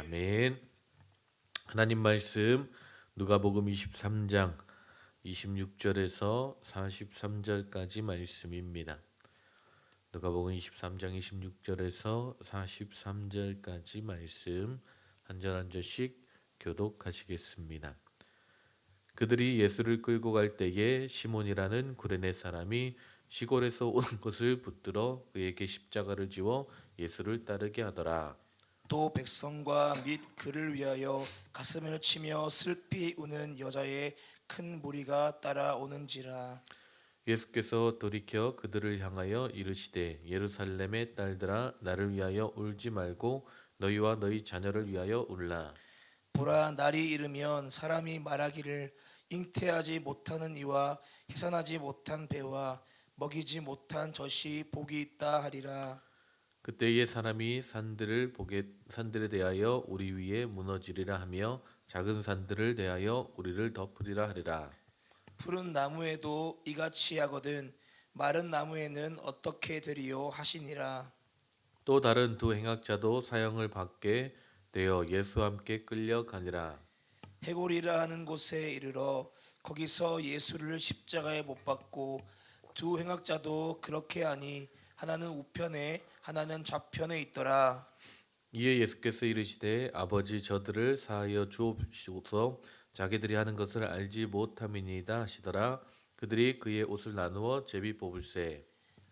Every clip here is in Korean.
아멘. 하나님 말씀 누가복음 23장 26절에서 43절까지 말씀입니다. 누가복음 23장 26절에서 43절까지 말씀 한 절 한 절씩 교독하시겠습니다. 그들이 예수를 끌고 갈 때에 시몬이라는 구레네 사람이 시골에서 오는 것을 붙들어 그에게 십자가를 지워 예수를 따르게 하더라. 또 백성과 및 그를 위하여 가슴을 치며 슬피 우는 여자의 큰 무리가 따라오는지라. 예수께서 돌이켜 그들을 향하여 이르시되 예루살렘의 딸들아 나를 위하여 울지 말고 너희와 너희 자녀를 위하여 울라. 보라 날이 이르면 사람이 말하기를 잉태하지 못하는 이와 해산하지 못한 배와 먹이지 못한 젖이 복이 있다 하리라 그때의 사람이 산들을 보게 산들에 대하여 우리 위에 무너지리라 하며 작은 산들을 대하여 우리를 덮으리라 하리라. 푸른 나무에도 이같이 하거든 마른 나무에는 어떻게 되리요 하시니라. 또 다른 두 행악자도 사형을 받게 되어 예수와 함께 끌려가니라. 해골이라 하는 곳에 이르러 거기서 예수를 십자가에 못 박고 두 행악자도 그렇게 하니 하나는 우편에 하나는 좌편에 있더라. 이에 예수께서 이르시되 아버지 저들을 사하여 주옵소서 자기들이 하는 것을 알지 못함이니이다 하시더라. 그들이 그의 옷을 나누어 제비 뽑을세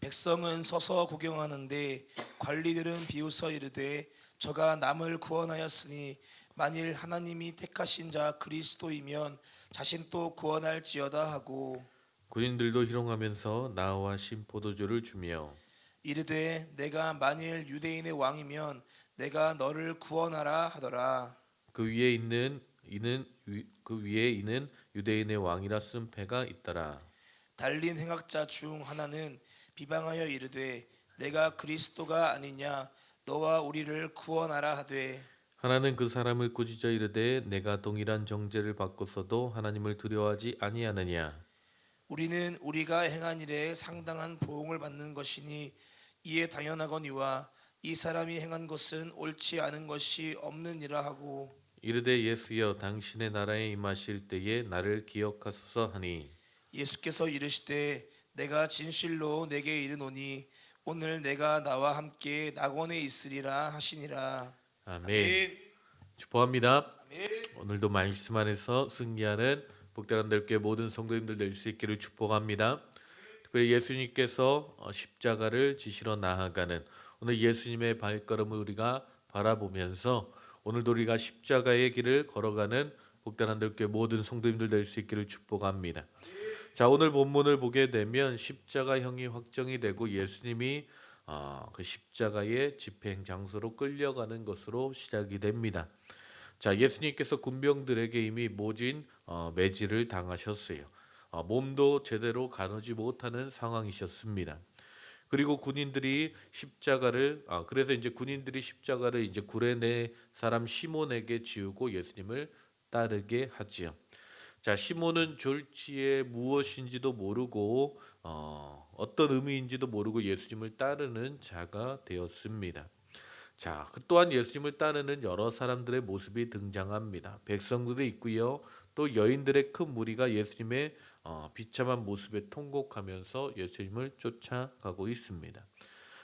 백성은 서서 구경하는데 관리들은 비웃어 이르되 저가 남을 구원하였으니 만일 하나님이 택하신 자 그리스도이면 자신도 구원할지어다 하고. 군인들도 희롱하면서 나와 신 포도주를 주며 이르되 내가 만일 유대인의 왕이면 내가 너를 구원하라 하더라. 그 위에 있는 이는 위- 그 위에 있는 유대인의 왕이라 쓴 패가 있더라. 달린 행악자 중 하나는 비방하여 이르되 내가 그리스도가 아니냐? 너와 우리를 구원하라 하되. 하나는 그 사람을 꾸짖어 이르되 내가 동일한 정죄를 받고서도 하나님을 두려워하지 아니하느냐? 우리는 우리가 행한 일에 상당한 보응을 받는 것이니 이에 당연하거니와 이 사람이 행한 것은 옳지 않은 것이 없느니라 하고 이르되 예수여 당신의 나라에 임하실 때에 나를 기억하소서 하니. 예수께서 이르시되 내가 진실로 내게 이르노니 오늘 내가 나와 함께 낙원에 있으리라 하시니라. 아멘. 축복합니다. 오늘도 말씀 안에서 승리하는 복되는 대교회 모든 성도님들 될 수 있기를 축복합니다. 특별히 예수님께서 어, 십자가를 지시러 나아가는 오늘 예수님의 발걸음을 우리가 바라보면서 오늘도 우리가 십자가의 길을 걸어가는 복되는 대교회 모든 성도님들 될 수 있기를 축복합니다. 자 오늘 본문을 보게 되면 십자가형이 확정이 되고 예수님이 어, 그 십자가의 집행 장소로 끌려가는 것으로 시작이 됩니다. 자, 예수님께서 군병들에게 이미 모진 어, 매질을 당하셨어요. 어, 몸도 제대로 가누지 못하는 상황이셨습니다. 그리고 군인들이 십자가를 아, 그래서 이제 군인들이 십자가를 이제 구레네 사람 시몬에게 지우고 예수님을 따르게 하지요. 자, 시몬은 졸지에 무엇인지도 모르고 어, 어떤 의미인지도 모르고 예수님을 따르는 자가 되었습니다. 자, 그 또한 예수님을 따르는 여러 사람들의 모습이 등장합니다. 백성들도 있고요. 또 여인들의 큰 무리가 예수님의 어, 비참한 모습에 통곡하면서 예수님을 쫓아가고 있습니다.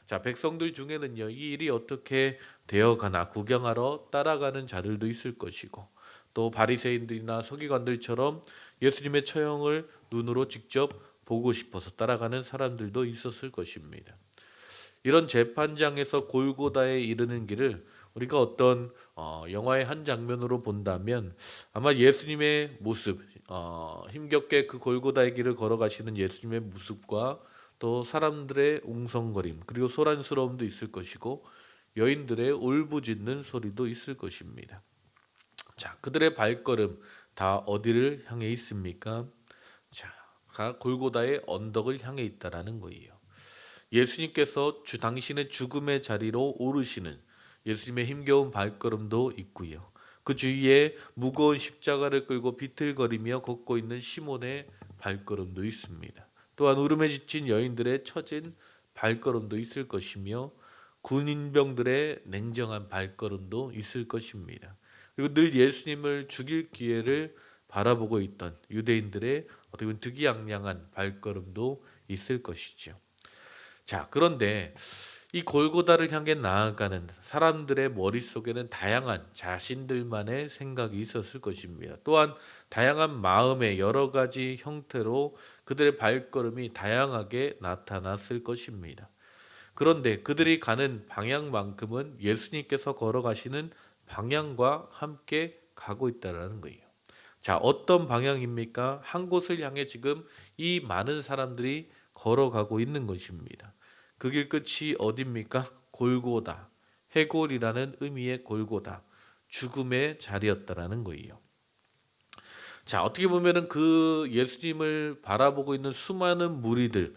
자, 백성들 중에는요. 이 일이 어떻게 되어가나 구경하러 따라가는 자들도 있을 것이고 또 바리새인들이나 서기관들처럼 예수님의 처형을 눈으로 직접 보고 싶어서 따라가는 사람들도 있었을 것입니다. 이런 재판장에서 골고다에 이르는 길을 우리가 어떤 어, 영화의 한 장면으로 본다면 아마 예수님의 모습, 어, 힘겹게 그 골고다의 길을 걸어가시는 예수님의 모습과 또 사람들의 웅성거림 그리고 소란스러움도 있을 것이고 여인들의 울부짖는 소리도 있을 것입니다. 자, 그들의 발걸음 다 어디를 향해 있습니까? 자, 가 골고다의 언덕을 향해 있다라는 거예요. 예수님께서 주 당신의 죽음의 자리로 오르시는 예수님의 힘겨운 발걸음도 있고요. 그 주위에 무거운 십자가를 끌고 비틀거리며 걷고 있는 시몬의 발걸음도 있습니다. 또한 울음에 지친 여인들의 처진 발걸음도 있을 것이며 군인병들의 냉정한 발걸음도 있을 것입니다. 그리고 늘 예수님을 죽일 기회를 바라보고 있던 유대인들의 어떻게 보면 득이양양한 발걸음도 있을 것이죠. 자, 그런데 이 골고다를 향해 나아가는 사람들의 머릿속에는 다양한 자신들만의 생각이 있었을 것입니다. 또한 다양한 마음의 여러 가지 형태로 그들의 발걸음이 다양하게 나타났을 것입니다. 그런데 그들이 가는 방향만큼은 예수님께서 걸어가시는 방향과 함께 가고 있다라는 거예요. 자, 어떤 방향입니까? 한 곳을 향해 지금 이 많은 사람들이 걸어가고 있는 것입니다. 그 길 끝이 어딥니까? 골고다. 해골이라는 의미의 골고다. 죽음의 자리였다라는 거예요. 자, 어떻게 보면은 그 예수님을 바라보고 있는 수많은 무리들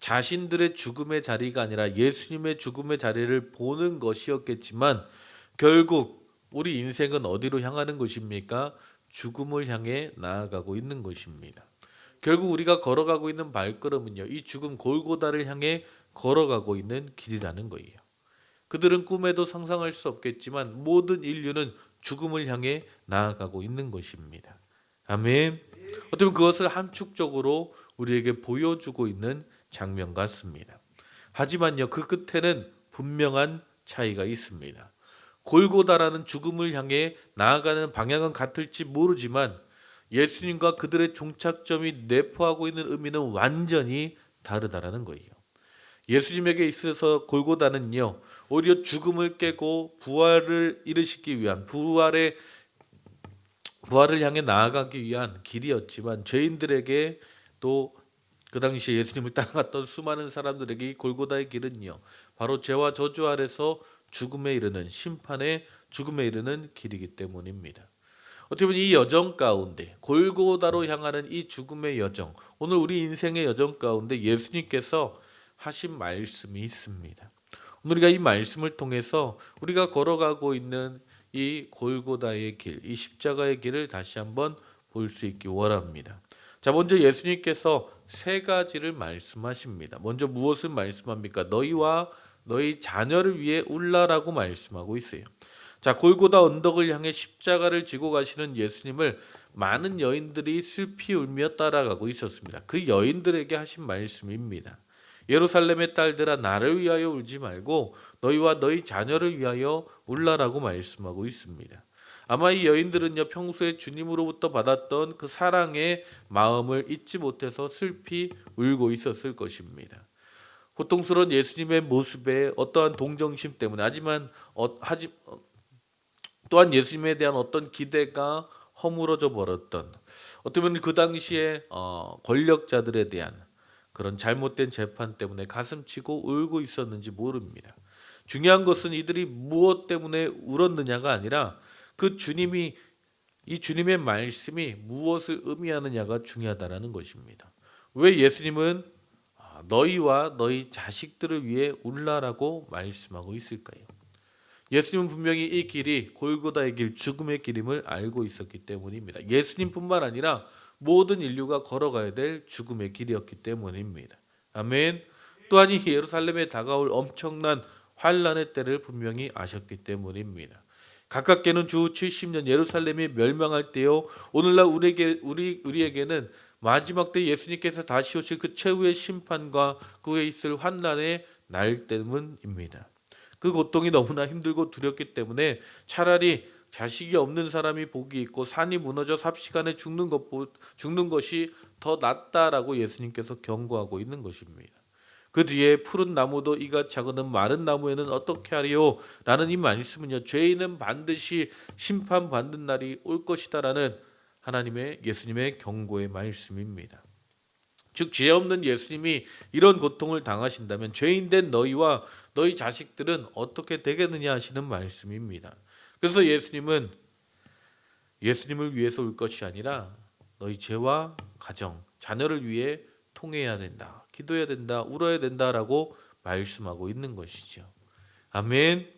자신들의 죽음의 자리가 아니라 예수님의 죽음의 자리를 보는 것이었겠지만 결국 우리 인생은 어디로 향하는 것입니까? 죽음을 향해 나아가고 있는 것입니다. 결국 우리가 걸어가고 있는 발걸음은요. 이 죽음 골고다를 향해 걸어가고 있는 길이라는 거예요. 그들은 꿈에도 상상할 수 없겠지만 모든 인류는 죽음을 향해 나아가고 있는 것입니다. 아멘. 어쩌면 그것을 함축적으로 우리에게 보여주고 있는 장면 같습니다. 하지만요, 그 끝에는 분명한 차이가 있습니다. 골고다라는 죽음을 향해 나아가는 방향은 같을지 모르지만 예수님과 그들의 종착점이 내포하고 있는 의미는 완전히 다르다라는 거예요. 예수님에게 있어서 골고다는요, 오히려 죽음을 깨고 부활을 이루시기 위한 부활의 부활을 향해 나아가기 위한 길이었지만 죄인들에게 또 그 당시에 예수님을 따라갔던 수많은 사람들에게 이 골고다의 길은요 바로 죄와 저주 아래서 죽음에 이르는 심판의 죽음에 이르는 길이기 때문입니다. 어떻게 보면 이 여정 가운데 골고다로 향하는 이 죽음의 여정 오늘 우리 인생의 여정 가운데 예수님께서 하신 말씀이 있습니다. 우리가 이 말씀을 통해서 우리가 걸어가고 있는 이 골고다의 길, 이 십자가의 길을 다시 한번 볼 수 있기 원합니다. 자, 먼저 예수님께서 세 가지를 말씀하십니다. 먼저 무엇을 말씀합니까? 너희와 너희 자녀를 위해 울라라고 말씀하고 있어요. 자, 골고다 언덕을 향해 십자가를 지고 가시는 예수님을 많은 여인들이 슬피 울며 따라가고 있었습니다. 그 여인들에게 하신 말씀입니다. 예루살렘의 딸들아 나를 위하여 울지 말고 너희와 너희 자녀를 위하여 울라라고 말씀하고 있습니다. 아마 이 여인들은요 평소에 주님으로부터 받았던 그 사랑의 마음을 잊지 못해서 슬피 울고 있었을 것입니다. 고통스러운 예수님의 모습에 어떠한 동정심 때문에 하지만 어, 하지 어, 또한 예수님에 대한 어떤 기대가 허물어져 버렸던 어쩌면 그 당시에 어, 권력자들에 대한 그런 잘못된 재판 때문에 가슴치고 울고 있었는지 모릅니다. 중요한 것은 이들이 무엇 때문에 울었느냐가 아니라 그 주님이 이 주님의 말씀이 무엇을 의미하느냐가 중요하다라는 것입니다. 왜 예수님은 아, 너희와 너희 자식들을 위해 울라라고 말씀하고 있을까요? 예수님은 분명히 이 길이 골고다의 길, 죽음의 길임을 알고 있었기 때문입니다. 예수님뿐만 아니라 모든 인류가 걸어가야 될 죽음의 길이었기 때문입니다. 아멘. 또한 이 예루살렘에 다가올 엄청난 환란의 때를 분명히 아셨기 때문입니다. 가깝게는 주 70년 예루살렘이 멸망할 때요. 오늘날 우리에게 우리 우리에게는 마지막 때 예수님께서 다시 오실 그 최후의 심판과 그 후에 있을 환란의 날 때문입니다. 그 고통이 너무나 힘들고 두렵기 때문에 차라리 자식이 없는 사람이 복이 있고 산이 무너져 삽시간에 죽는 것 죽는 것이 더 낫다라고 예수님께서 경고하고 있는 것입니다. 그 뒤에 푸른 나무도 이가 작은 마른 나무에는 어떻게 하리요? 라는 이 말씀은요. 죄인은 반드시 심판 받는 날이 올 것이다라는 하나님의 예수님의 경고의 말씀입니다. 즉 죄 없는 예수님이 이런 고통을 당하신다면 죄인 된 너희와 너희 자식들은 어떻게 되겠느냐 하시는 말씀입니다. 그래서 예수님은 예수님을 위해서 올 것이 아니라 너희 죄와 가정, 자녀를 위해 통해야 된다. 기도해야 된다. 울어야 된다라고 말씀하고 있는 것이죠. 아멘.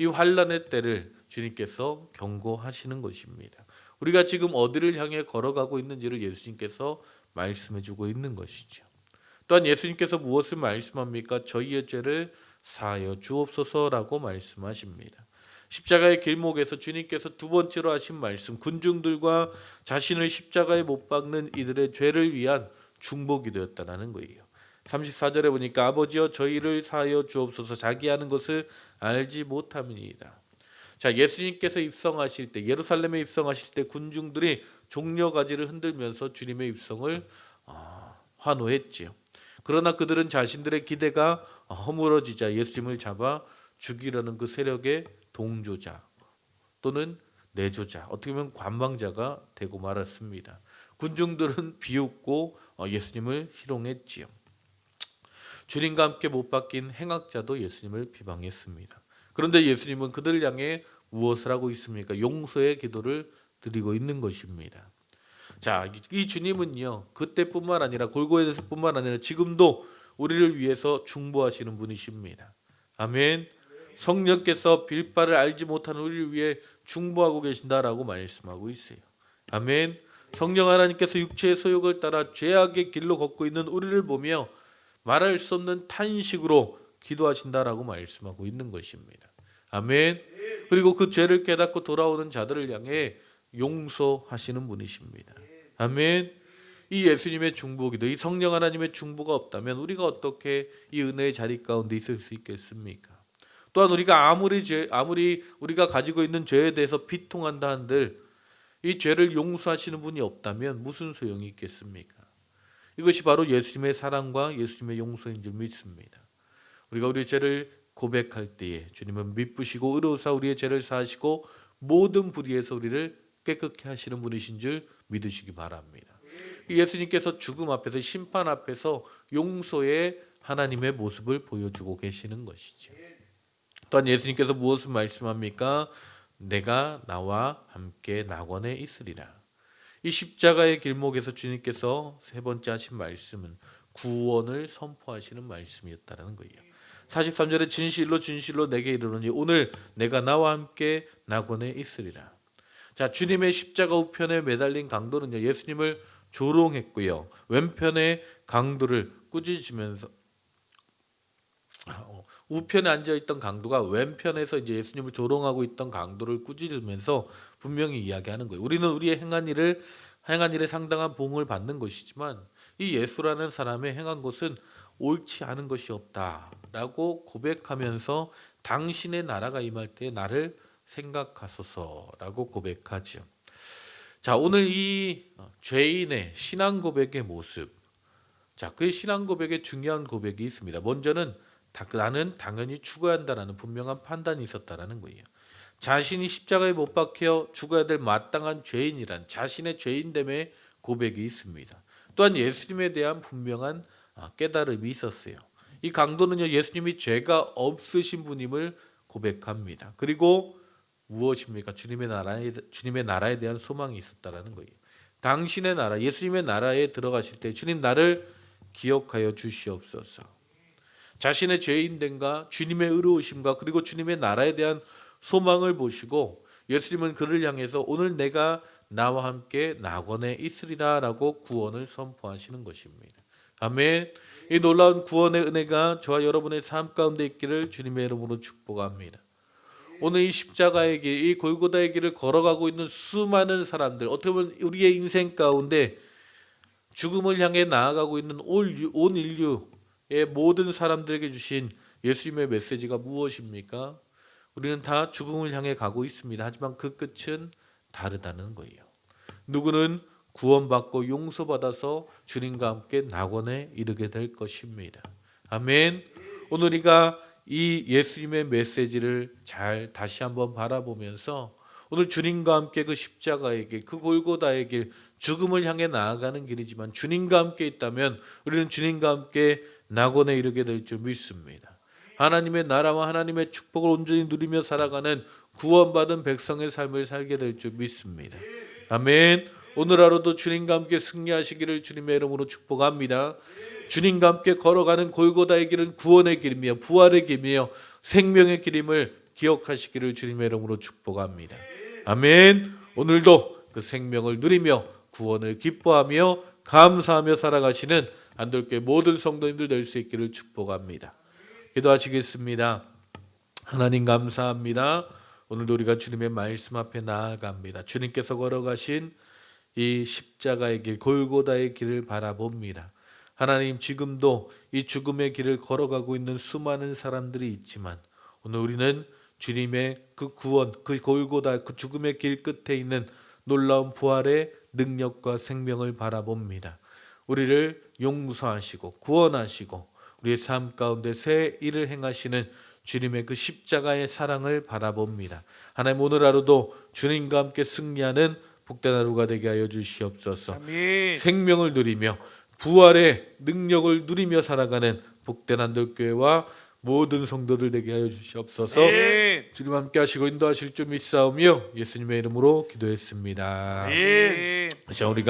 이 환란의 때를 주님께서 경고하시는 것입니다. 우리가 지금 어디를 향해 걸어가고 있는지를 예수님께서 말씀해 주고 있는 것이죠. 또한 예수님께서 무엇을 말씀합니까? 저희의 죄를 사하여 주옵소서라고 말씀하십니다. 십자가의 길목에서 주님께서 두 번째로 하신 말씀 군중들과 자신을 십자가에 못 박는 이들의 죄를 위한 중보기 되었다라는 거예요. 34절에 보니까 아버지여 저희를 사하여 주옵소서 자기 하는 것을 알지 못함이니이다. 자, 예수님께서 입성하실 때 예루살렘에 입성하실 때 군중들이 종려 가지를 흔들면서 주님의 입성을 아, 환호했지요. 그러나 그들은 자신들의 기대가 허물어지자 예수님을 잡아 죽이려는 그 세력의 동조자 또는 내조자 어떻게 보면 관망자가 되고 말았습니다. 군중들은 비웃고 어, 예수님을 희롱했지요. 주님과 함께 못 박힌 행악자도 예수님을 비방했습니다. 그런데 예수님은 그들을 향해 무엇을 하고 있습니까? 용서의 기도를 드리고 있는 것입니다. 자, 이 주님은요 그때뿐만 아니라 골고에서뿐만 아니라 지금도 우리를 위해서 중보하시는 분이십니다. 아멘. 성령께서 빌바를 알지 못하는 우리를 위해 중보하고 계신다라고 말씀하고 있어요. 아멘. 성령 하나님께서 육체의 소욕을 따라 죄악의 길로 걷고 있는 우리를 보며 말할 수 없는 탄식으로 기도하신다라고 말씀하고 있는 것입니다. 아멘. 그리고 그 죄를 깨닫고 돌아오는 자들을 향해 용서하시는 분이십니다. 아멘. 이 예수님의 중보기도 이 성령 하나님의 중보가 없다면 우리가 어떻게 이 은혜의 자리 가운데 있을 수 있겠습니까? 또한 우리가 아무리 죄, 아무리 우리가 가지고 있는 죄에 대해서 비통한다 한들 이 죄를 용서하시는 분이 없다면 무슨 소용이 있겠습니까? 이것이 바로 예수님의 사랑과 예수님의 용서인 줄 믿습니다. 우리가 우리 죄를 고백할 때에 주님은 미쁘시고 의로우사 우리의 죄를 사하시고 모든 불의에서 우리를 깨끗게 하시는 분이신 줄 믿으시기 바랍니다. 예수님께서 죽음 앞에서 심판 앞에서 용서의 하나님의 모습을 보여주고 계시는 것이죠. 또한 예수님께서 무엇을 말씀합니까? 내가 나와 함께 낙원에 있으리라. 이 십자가의 길목에서 주님께서 세 번째 하신 말씀은 구원을 선포하시는 말씀이었다라는 거예요. 43절에 진실로 진실로 내게 이르노니 오늘 내가 나와 함께 낙원에 있으리라. 자, 주님의 십자가 우편에 매달린 강도는요. 예수님을 조롱했고요. 왼편에 강도를 꾸짖으면서 어, 우편에 앉아 있던 강도가 왼편에서 이제 예수님을 조롱하고 있던 강도를 꾸짖으면서 분명히 이야기하는 거예요. 우리는 우리의 행한 일을 행한 일에 상당한 봉을 받는 것이지만 이 예수라는 사람의 행한 것은 옳지 않은 것이 없다라고 고백하면서 당신의 나라가 임할 때 나를 생각하소서라고 고백하죠. 자, 오늘 이 죄인의 신앙 고백의 모습. 자, 그의 신앙 고백에 중요한 고백이 있습니다. 먼저는 다- 나는 당연히 죽어야 한다라는 분명한 판단이 있었다라는 거예요. 자신이 십자가에 못 박혀 죽어야 될 마땅한 죄인이란 자신의 죄인됨의 고백이 있습니다. 또한 예수님에 대한 분명한 아, 깨달음이 있었어요. 이 강도는요 예수님이 죄가 없으신 분임을 고백합니다. 그리고 무엇입니까? 주님의 나라에 주님의 나라에 대한 소망이 있었다라는 거예요. 당신의 나라, 예수님의 나라에 들어가실 때 주님 나를 기억하여 주시옵소서. 자신의 죄인됨과 주님의 의로우심과 그리고 주님의 나라에 대한 소망을 보시고 예수님은 그를 향해서 오늘 내가 나와 함께 낙원에 있으리라라고 구원을 선포하시는 것입니다. 아멘. 이 놀라운 구원의 은혜가 저와 여러분의 삶 가운데 있기를 주님의 이름으로 축복합니다. 오늘 이 십자가의 길, 이 골고다의 길을 걸어가고 있는 수많은 사람들, 어떻게 보면 우리의 인생 가운데 죽음을 향해 나아가고 있는 올- 온 인류의 모든 사람들에게 주신 예수님의 메시지가 무엇입니까? 우리는 다 죽음을 향해 가고 있습니다. 하지만 그 끝은 다르다는 거예요. 누구는 구원받고 용서받아서 주님과 함께 낙원에 이르게 될 것입니다. 아멘. 오늘 우리가 이 예수님의 메시지를 잘 다시 한번 바라보면서 오늘 주님과 함께 그 십자가의 길, 그 골고다의 길, 죽음을 향해 나아가는 길이지만 주님과 함께 있다면 우리는 주님과 함께 낙원에 이르게 될 줄 믿습니다. 하나님의 나라와 하나님의 축복을 온전히 누리며 살아가는 구원받은 백성의 삶을 살게 될 줄 믿습니다. 아멘. 오늘 하루도 주님과 함께 승리하시기를 주님의 이름으로 축복합니다. 주님과 함께 걸어가는 골고다의 길은 구원의 길이며 부활의 길이며 생명의 길임을 기억하시기를 주님의 이름으로 축복합니다. 아멘. 오늘도 그 생명을 누리며 구원을 기뻐하며 감사하며 살아가시는 안돌교회 모든 성도님들 될 수 있기를 축복합니다. 기도하시겠습니다. 하나님 감사합니다. 오늘도 우리가 주님의 말씀 앞에 나아갑니다. 주님께서 걸어가신 이 십자가의 길, 골고다의 길을 바라봅니다. 하나님 지금도 이 죽음의 길을 걸어가고 있는 수많은 사람들이 있지만 오늘 우리는 주님의 그 구원, 그 골고다, 그 죽음의 길 끝에 있는 놀라운 부활의 능력과 생명을 바라봅니다. 우리를 용서하시고 구원하시고 우리의 삶 가운데 새 일을 행하시는 주님의 그 십자가의 사랑을 바라봅니다. 하나님 오늘 하루도 주님과 함께 승리하는 복된 하루가 되게 하여 주시옵소서. 아멘. 생명을 누리며 부활의 능력을 누리며 살아가는 복된 한들교회와 모든 성도들 되게 하여 주시옵소서. 아멘. 주님 함께 하시고 인도하실 줄 믿사오며 예수님의 이름으로 기도했습니다. 아멘. 자 우리가